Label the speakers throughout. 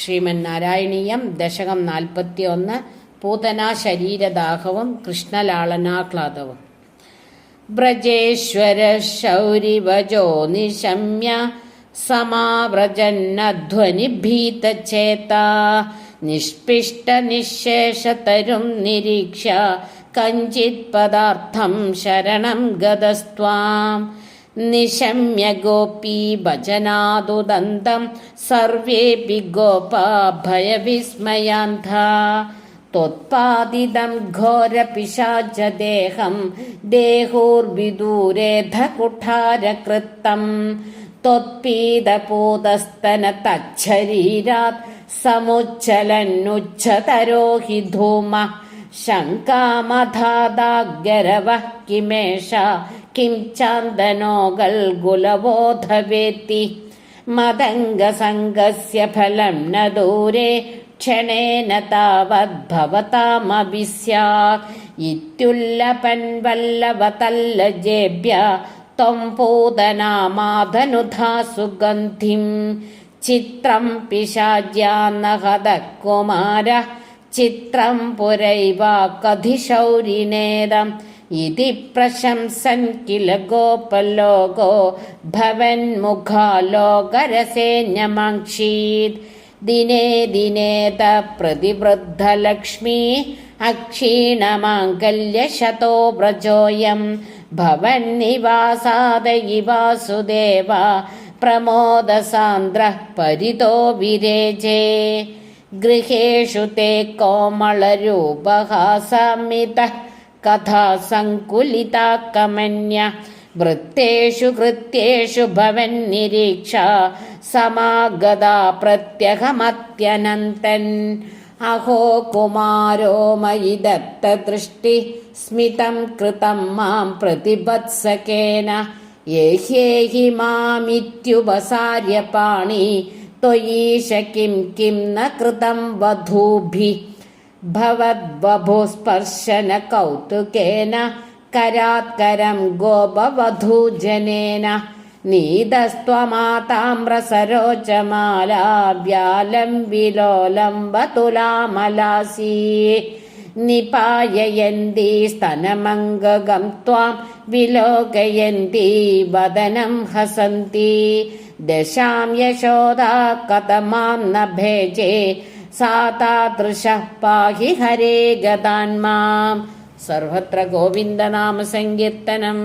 Speaker 1: ശ്രീമൻ നാരായണീയം ദശകം നാൽപ്പത്തി ഒന്ന് പൂതന ശരീരദാഹവും കൃഷ്ണലാളനാഹ്ലാദവും. വ്രജേശ്വര ശൗരിവജോ നിശമ്യ സമാവ്രജന്നധ്വനിഭീതചേത നിഷ്പിഷ്ട നിശേഷതരും നിരീക്ഷ്യ കഞ്ചിത് പദാർത്ഥം ശരണം ഗതസ്ത്വാം നിശമ്യ ഗോപീ ഭജനാദുദന്തം സർവേപി ഗോപാ ഭയവിസ്മയാന്ധ त्वत्पादिदं घोरपिशाचदेहं देहोर्विदूरेध कुठारकृत्तम् त्वत्पीदपूतस्तनतच्छरीरात् समुच्चलन्नुच्छतरो हि धूमः शङ्कामधादाग्रवः किमेष കിം ചാന്തനോകൾ ഗുലബോധവേത്തി. മതംഗസംഗസ്യ ഫലം ന ദൂരെ ക്ഷണേന താവദ്ഭവതാമപി സ്യാത് ഇത്യുല്ലപൻവല്ലവതല്ലജേഭ്യ ത്വം പൂതനാമാധനുധാ സുഗന്ധിം ചിത്രം പിശാജ്യാന്നഹതകുമാര. ചിത്രം പുരൈവാ കഥിശൗരിനേരം ഇതി പ്രശംസൻ കില ഗോപലോകോ ഭവന്മുഖാലോകരസേന്യമാക്ഷീത് ദിനേ ദിനേത പ്രതിവൃദ്ധലക്ഷ്മീ അക്ഷീണമാംഗല്യശതോ വ്രജോയം. ഭവൻ നിവാസാദയി വാസുദേവ പ്രമോദസാന്ദ്രഃ പരിതോ വിരേജേ. ഗൃഹേഷു തേ കോമളരൂപഹാസമിതഃ കഥാസങ്കുലിതാക്കമന്യ. വൃത്തേഷു കൃത്യേഷു ഭവൻ നിരീക്ഷ. സമാഗതാ പ്രത്യഹമത്യനന്തൻ അഹോ കുമാരോ മയി ദത്തദൃഷ്ടി സ്മിതം കൃതം മാം പ്രതിപത്സകേന. യേഹ്യേഹി മാമിത്യുപസാര്യ പാണി ത്വയീശ കിം കിം ന കൃതം വധൂഭി. कृतं वधूभिः भवद्बभुस्पर्शनकौतुकेन करात्करं गोपवधूजनेन नीतस्त्वमाताम्रसरोचमाला व्यालं विलोलं वतुलामलासी निपाययन्ती स्तनमङ्गगं त्वां विलोकयन्ती वदनं हसन्ति दशां यशोदा कथमां न भेजे സാ താദൃശ പാഹി ഹരേ ഗതാൻമാം സർവത്ര ഗോവിന്ദനാമസങ്കീർത്തനം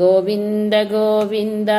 Speaker 1: ഗോവിന്ദ ഗോവിന്ദ.